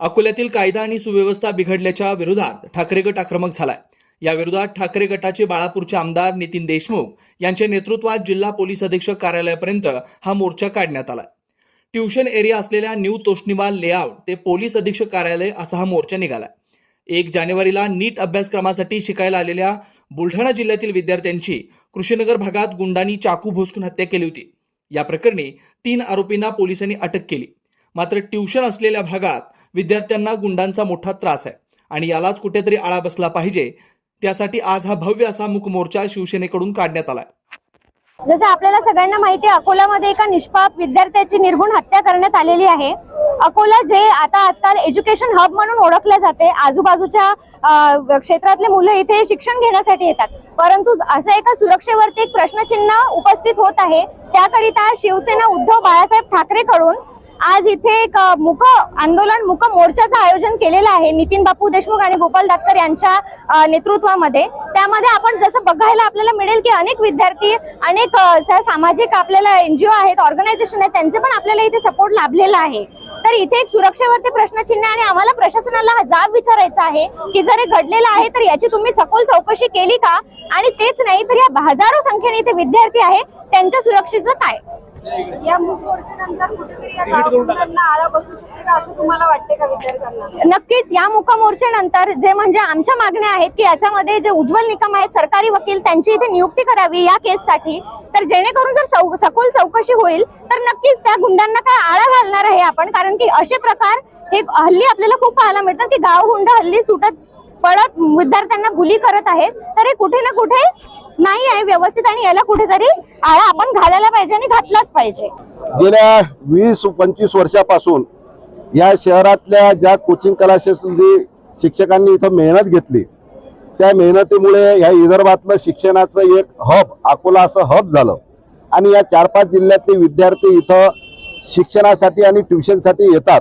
अकोल्यातील कायदा आणि सुव्यवस्था बिघडल्याच्या विरोधात ठाकरे गट आक्रमक झालाय. या विरोधात ठाकरे गटाचे बाळापूरचे आमदार नितीन देशमुख यांच्या नेतृत्वात जिल्हा पोलीस अधीक्षक कार्यालयापर्यंत हा मोर्चा काढण्यात आला ट्युशन एरिया असलेल्या न्यू तोष्णीवाल लेआउट ते पोलीस अधीक्षक कार्यालय असा हा मोर्चा निघाला एक जानेवारीला नीट अभ्यासक्रमासाठी शिकायला आलेल्या बुलढाणा जिल्ह्यातील विद्यार्थ्यांची कृषीनगर भागात गुंडांनी चाकू भोसकून हत्या केली होती. या प्रकरणी तीन आरोपींना पोलिसांनी अटक केली. मात्र ट्युशन असलेल्या भागात विद्यार्थ्यांना गुंडांचा मोठा त्रास आहे आणि यालाच कुठेतरी आळा बसला पाहिजे. त्यासाठी आज हा भव्य असा मुक मोर्चा शिवसेनेकडून काढण्यात आलाय. जसं आपल्याला सगळ्यांना माहिती आहे अकोल्यामध्ये एका निष्पाप विद्यार्थ्याची निर्गुण हत्या करण्यात आलेली आहे. अकोला जे आता आजकाल एज्युकेशन हब म्हणून ओळखले जाते. आजूबाजूच्या क्षेत्रातले मुलं इथे शिक्षण घेण्यासाठी येतात. परंतु असं एका सुरक्षेवरती एक प्रश्नचिन्ह उपस्थित होत आहे. त्याकरिता शिवसेना उद्धव बाळासाहेब ठाकरेकडून आज इथे एक मुक आंदोलन मुक मोर्चाचं आयोजन केलेलं आहे नितीन बापू देशमुख आणि गोपाल डाक्टर यांच्या नेतृत्वामध्ये. त्यामध्ये आपण जसं बघायला आपल्याला मिळेल की अनेक विद्यार्थी अनेक अ, सामाजिक आपल्याला एनजीओ आहेत ऑर्गनायझेशन आहेत त्यांचे पण आपल्याला इथे सपोर्ट लाभलेला आहे. तर इथे एक सुरक्षेवरती प्रश्नचिन्ह आणि आम्हाला प्रशासनाला हा जाब विचारायचा आहे की जर हे घडलेलं आहे तर याची तुम्ही सखोल चौकशी केली का? आणि तेच नाही तर या हजारो संख्येने इथे विद्यार्थी आहे त्यांच्या सुरक्षेचं काय? या कुठेतरी या गावकुटुंबांना आळा बसू शकते का असं तुम्हाला वाटते का विद्यार्थ्यांना? नक्कीच या मुक मोर्चानंतर जे म्हणजे आमच्या मागण्या आहेत की याच्यामध्ये जे उज्ज्वल निकम आहेत सरकारी वकील त्यांची इथे नियुक्ती करावी या केससाठी. तर जेणेकरून जर सखोल चौकशी होईल तर नक्कीच त्या गुंडांना काय आळा घालणार आहे आपण? कारण की असे प्रकार हे हल्ली आपल्याला खूप पाहायला मिळतात की गाव हुंड हल्ली सुटत पडत विद्यार्थ्यांना बुली करत आहेत तर हे कुठे ना कुठे नाही आहे व्यवस्थित आणि याला कुठेतरी आळा आपण घालायला पाहिजे आणि घातलाच पाहिजे. गेल्या वीस पंचवीस वर्षापासून या शहरातल्या ज्या कोचिंग क्लासेसमध्ये शिक्षकांनी इथं मेहनत घेतली त्या मेहनतीमुळे ह्या विदर्भातलं शिक्षणाचं एक हब अकोला असं हब झालं. आणि या चार पाच जिल्ह्यातले विद्यार्थी इथं शिक्षणासाठी आणि ट्युशनसाठी येतात.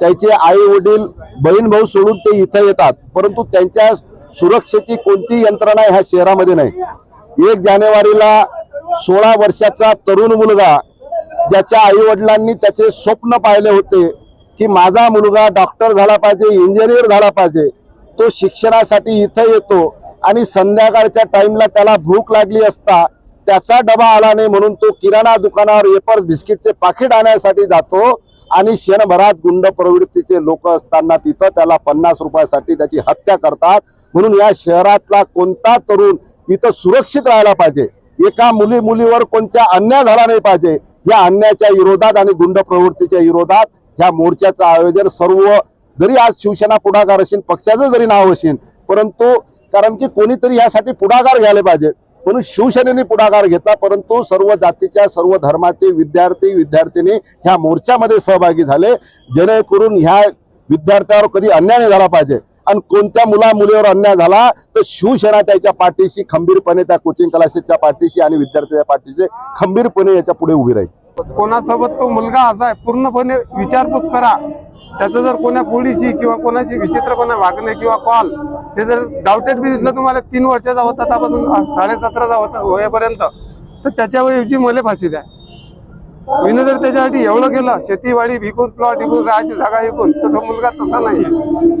त्याचे आई वडील बहीण भाऊ सोडून ते इथं येतात. परंतु त्यांच्या सुरक्षेची कोणती यंत्रणा ह्या शहरामध्ये नाही. एक जानेवारीला सोळा वर्षाचा तरुण मुलगा ज्याच्या आई वडिलांनी त्याचे स्वप्न पाहिले होते की माझा मुलगा डॉक्टर झाला पाहिजे इंजिनियर झाला पाहिजे तो शिक्षणासाठी इथं येतो आणि संध्याकाळच्या टाईमला त्याला भूक लागली असता त्याचा डबा आला नाही म्हणून तो किराणा दुकानावर एपर्स बिस्किटचे पाकिट आणण्यासाठी जातो आणि क्षणभरात गुंड प्रवृत्तीचे लोक असताना तिथं त्याला पन्नास रुपयासाठी त्याची हत्या करतात. म्हणून या शहरातला कोणता तरुण इथं सुरक्षित राहायला पाहिजे? एका मुली मुलीवर कोणत्या अन्याय झाला नाही पाहिजे? या अन्यायाच्या विरोधात आणि गुंड प्रवृत्तीच्या विरोधात ह्या मोर्चाचं आयोजन सर्व जरी आज शिवसेना पुढाकार असेल पक्षाचं जरी नाव असेल परंतु कारण की कोणीतरी यासाठी पुढाकार घ्यायला पाहिजे. म्हणून शिवसेनेने पुढाकार घेतला परंतु सर्व जातीच्या सर्व धर्माचे विद्यार्थी विद्यार्थिनी ह्या मोर्चामध्ये सहभागी झाले. जेणेकरून ह्या विद्यार्थ्यावर कधी अन्याय नाही झाला पाहिजे. आणि कोणत्या मुला मुलीवर अन्याय झाला तर शिवसेना त्याच्या पाठीशी खंबीरपणे त्या कोचिंग क्लासेसच्या पाठीशी आणि विद्यार्थ्याच्या पाठीशी खंबीरपणे याच्यापुढे उभी राहील. कोणासोबत तो मुलगा असा आहे पूर्णपणे विचारपूस करा. त्याचं जर कोणा पोलिसी किंवा कोणाशी विचित्रपणे वागणे किंवा कॉल हे जर डाउटेड बी दिसलं तुम्हाला तीन वर्षाचा होता त्यापासून साडेसतराचा होता वयापर्यंत तर त्याच्याऐवजी मला फाशी द्या. विनं जर त्याच्यासाठी एवढं केलं शेतीवाडी विकून प्लॉट विकून राहायची जागा विकून तर तो मुलगा तसा नाही आहे